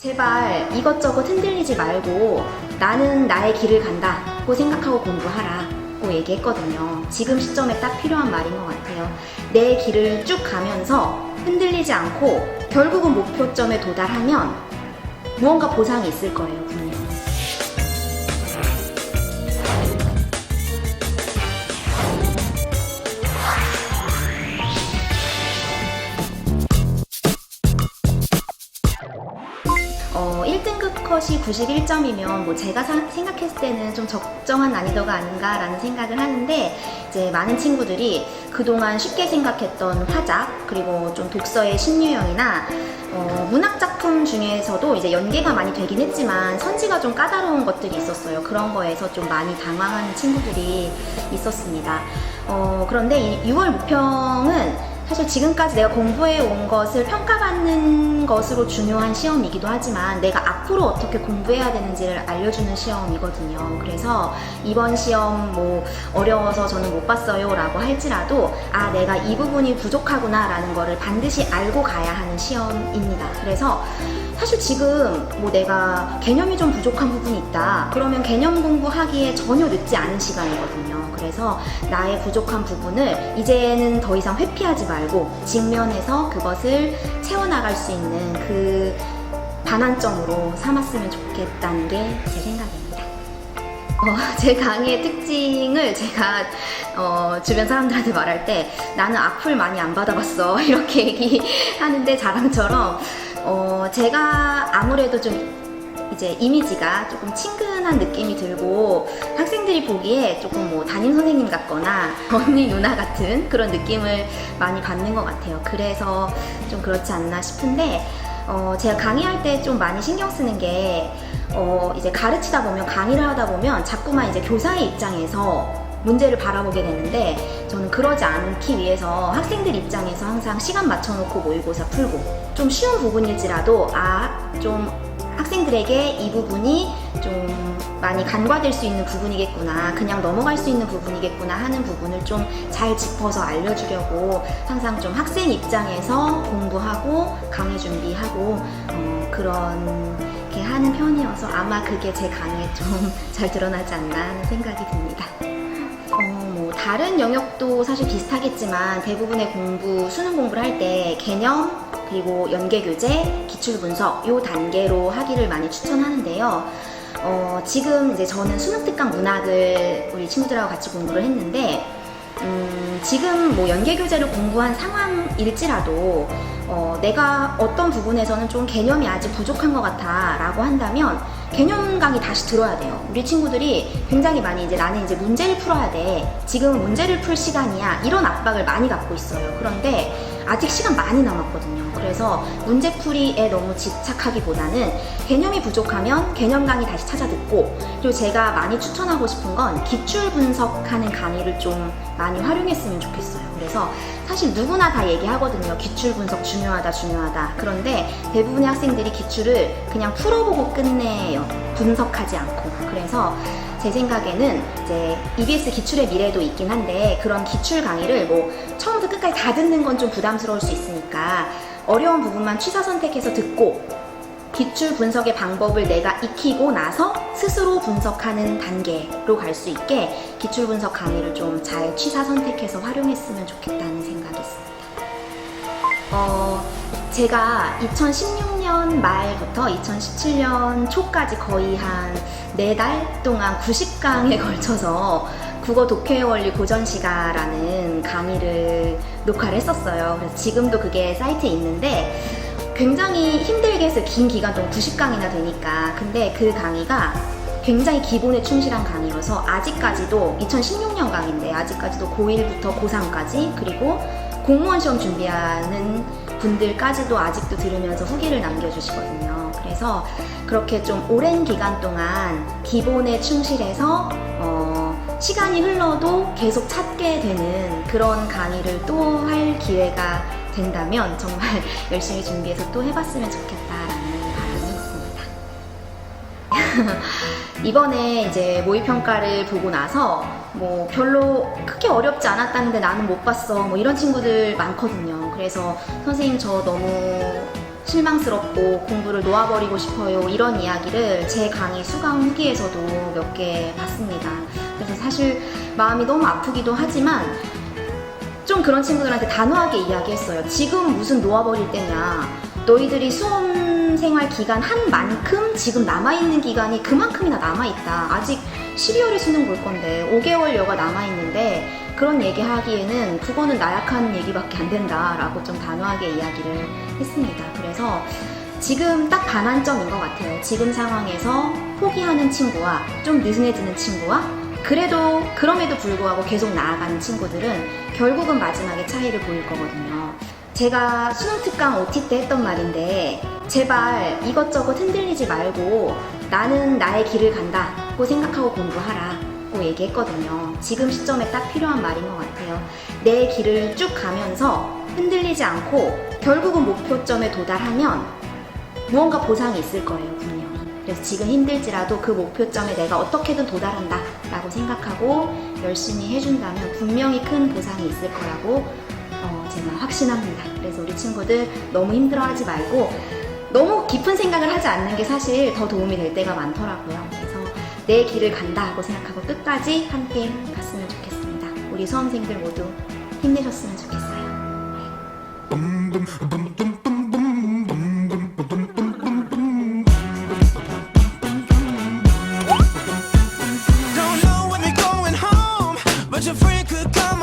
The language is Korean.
제발 이것저것 흔들리지 말고 나는 나의 길을 간다고 생각하고 공부하라고 얘기했거든요. 지금 시점에 딱 필요한 말인 것 같아요. 내 길을 쭉 가면서 흔들리지 않고 결국은 목표점에 도달하면 무언가 보상이 있을 거예요, 분명 어, 1등급 컷이 91점이면 뭐 제가 사- 생각했을 때는 좀 적정한 난이도가 아닌가라는 생각을 하는데 이제 많은 친구들이 그동안 쉽게 생각했던 화작 그리고 좀 독서의 신유형이나 어, 문학 작품 중에서도 이제 연계가 많이 되긴 했지만 선지가 좀 까다로운 것들이 있었어요. 그런 거에서 좀 많이 당황하는 친구들이 있었습니다. 어, 그런데 이 6월 무평은 사실 지금까지 내가 공부해 온 것을 평가받는 것으로 중요한 시험이기도 하지만 내가 앞으로 어떻게 공부해야 되는지를 알려주는 시험이거든요. 그래서 이번 시험 뭐 어려워서 저는 못 봤어요 라고 할지라도 아, 내가 이 부분이 부족하구나 라는 거를 반드시 알고 가야 하는 시험입니다. 그래서 사실 지금 뭐 내가 개념이 좀 부족한 부분이 있다. 그러면 개념 공부하기에 전혀 늦지 않은 시간이거든요. 그래서 나의 부족한 부분을 이제는 더 이상 회피하지 말고 직면해서 그것을 채워나갈 수 있는 그 반환점으로 삼았으면 좋겠다는 게 제 생각입니다. 어, 제 강의의 특징을 제가 어, 주변 사람들한테 말할 때 나는 악플 많이 안 받아봤어 이렇게 얘기하는데 자랑처럼 어, 제가 아무래도 좀 이제 이미지가 조금 친근한 느낌이 들고 학생들이 보기에 조금 뭐 담임 선생님 같거나 언니 누나 같은 그런 느낌을 많이 받는 것 같아요. 그래서 좀 그렇지 않나 싶은데 어, 제가 강의할 때 좀 많이 신경 쓰는 게 어, 이제 가르치다 보면 강의를 하다 보면 자꾸만 이제 교사의 입장에서 문제를 바라보게 되는데 저는 그러지 않기 위해서 학생들 입장에서 항상 시간 맞춰놓고 모의고사 풀고 좀 쉬운 부분일지라도 아 좀 학생들에게 이 부분이 좀 많이 간과될 수 있는 부분이겠구나 그냥 넘어갈 수 있는 부분이겠구나 하는 부분을 좀 잘 짚어서 알려주려고 항상 좀 학생 입장에서 공부하고 강의 준비하고 어, 그렇게 하는 편이어서 아마 그게 제 강의에 좀 잘 드러나지 않나 하는 생각이 듭니다. 다른 영역도 사실 비슷하겠지만 대부분의 공부, 수능 공부를 할 때 개념, 그리고 연계 교재, 기출 분석 요 단계로 하기를 많이 추천하는데요. 어, 지금 이제 저는 수능 특강 문학을 우리 친구들하고 같이 공부를 했는데 음, 지금 뭐 연계 교재를 공부한 상황일지라도 어, 내가 어떤 부분에서는 좀 개념이 아직 부족한 것 같아 라고 한다면 개념 강의 다시 들어야 돼요. 우리 친구들이 굉장히 많이 이제 나는 이제 문제를 풀어야 돼. 지금은 문제를 풀 시간이야. 이런 압박을 많이 갖고 있어요. 그런데 아직 시간 많이 남았거든요. 그래서 문제풀이에 너무 집착하기보다는 개념이 부족하면 개념 강의 다시 찾아 듣고 그리고 제가 많이 추천하고 싶은 건 기출 분석하는 강의를 좀 많이 활용했으면 좋겠어요. 그래서 사실 누구나 다 얘기하거든요. 기출 분석 중요하다, 중요하다. 그런데 대부분의 학생들이 기출을 그냥 풀어보고 끝내요. 분석하지 않고. 그래서 제 생각에는 이제 EBS 기출의 미래도 있긴 한데 그런 기출 강의를 뭐 처음부터 끝까지 다 듣는 건 좀 부담스러울 수 있으니까 어려운 부분만 취사 선택해서 듣고 기출 분석의 방법을 내가 익히고 나서 스스로 분석하는 단계로 갈 수 있게 기출 분석 강의를 좀 잘 취사 선택해서 활용했으면 좋겠다는 생각이 있습니다. 어, 제가 2016년 말부터 2017년 초까지 거의 한 네 달 동안 90강에 걸쳐서 국어 독해의 원리 고전시가라는 강의를 녹화를 했었어요. 그래서 지금도 그게 사이트에 있는데 굉장히 힘들게 해서 긴 기간 동안 90강이나 되니까 근데 그 강의가 굉장히 기본에 충실한 강의여서 아직까지도 2016년 강의인데 아직까지도 고1부터 고3까지 그리고 공무원 시험 준비하는 분들까지도 아직도 들으면서 후기를 남겨주시거든요. 그래서 그렇게 좀 오랜 기간 동안 기본에 충실해서 어, 시간이 흘러도 계속 찾게 되는 그런 강의를 또 할 기회가 된다면 정말 열심히 준비해서 또 해봤으면 좋겠다라는 바람이 있습니다. 이번에 이제 모의평가를 보고 나서 뭐 별로 크게 어렵지 않았다는데 나는 못 봤어 뭐 이런 친구들 많거든요. 그래서 선생님 저 너무 실망스럽고 공부를 놓아버리고 싶어요. 이런 이야기를 제 강의 수강 후기에서도 몇 개 봤습니다. 그래서 사실 마음이 너무 아프기도 하지만 좀 그런 친구들한테 단호하게 이야기했어요. 지금 무슨 놓아버릴 때냐. 너희들이 수험 생활 기간 한 만큼 지금 남아있는 기간이 그만큼이나 남아있다. 아직 12월에 수능 볼 건데 5개월여가 남아있는데 그런 얘기 하기에는 그거는 나약한 얘기밖에 안 된다라고 좀 단호하게 이야기를 했습니다. 그래서 지금 딱 반환점인 것 같아요. 지금 상황에서 포기하는 친구와 좀 느슨해지는 친구와 그래도 그럼에도 불구하고 계속 나아가는 친구들은 결국은 마지막에 차이를 보일 거거든요. 제가 수능 특강 OT 때 했던 말인데 제발 이것저것 흔들리지 말고 나는 나의 길을 간다고 생각하고 공부하라고 얘기했거든요. 지금 시점에 딱 필요한 말인 것 같아요. 내 길을 쭉 가면서 흔들리지 않고 결국은 목표점에 도달하면 무언가 보상이 있을 거예요, 분명히. 그래서 지금 힘들지라도 그 목표점에 내가 어떻게든 도달한다 라고 생각하고 열심히 해준다면 분명히 큰 보상이 있을 거라고 어, 제가 확신합니다. 그래서 우리 친구들 너무 힘들어하지 말고 너무 깊은 생각을 하지 않는 게 사실 더 도움이 될 때가 많더라고요. 그래서 내 길을 간다 하고 생각하고 끝까지 함께 갔으면 좋겠습니다. 우리 수험생들 모두 힘내셨으면 좋겠어요. Your friend could come